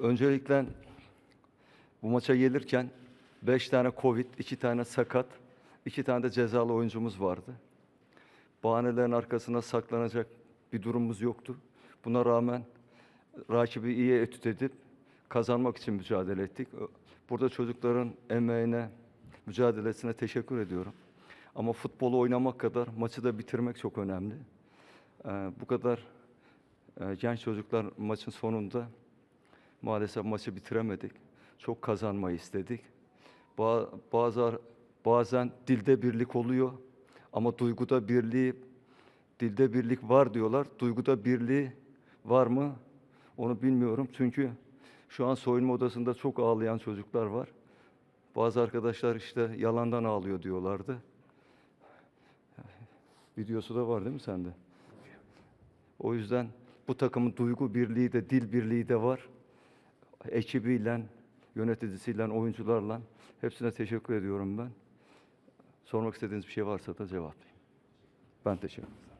Öncelikle bu maça gelirken 5 tane Covid, 2 tane sakat, 2 tane de cezalı oyuncumuz vardı. Bahanelerin arkasına saklanacak bir durumumuz yoktu. Buna rağmen rakibi iyi etüt edip kazanmak için mücadele ettik. Burada çocukların emeğine, mücadelesine teşekkür ediyorum. Ama futbolu oynamak kadar maçı da bitirmek çok önemli. Ee, bu kadar e, genç çocuklar maçın sonunda maalesef maçı bitiremedik. Çok kazanmayı istedik. Ba- Bazı bazen dilde birlik oluyor ama duyguda birliği dilde birlik var diyorlar. Duyguda birliği var mı? Onu bilmiyorum. Çünkü şu an soyunma odasında çok ağlayan çocuklar var. Bazı arkadaşlar işte yalandan ağlıyor diyorlardı. Videosu da var değil mi sende? O yüzden bu takımın duygu birliği de dil birliği de var. Ekibiyle, yöneticisiyle, oyuncularla hepsine teşekkür ediyorum ben. Sormak istediğiniz bir şey varsa da cevaplayayım. Ben teşekkür ederim.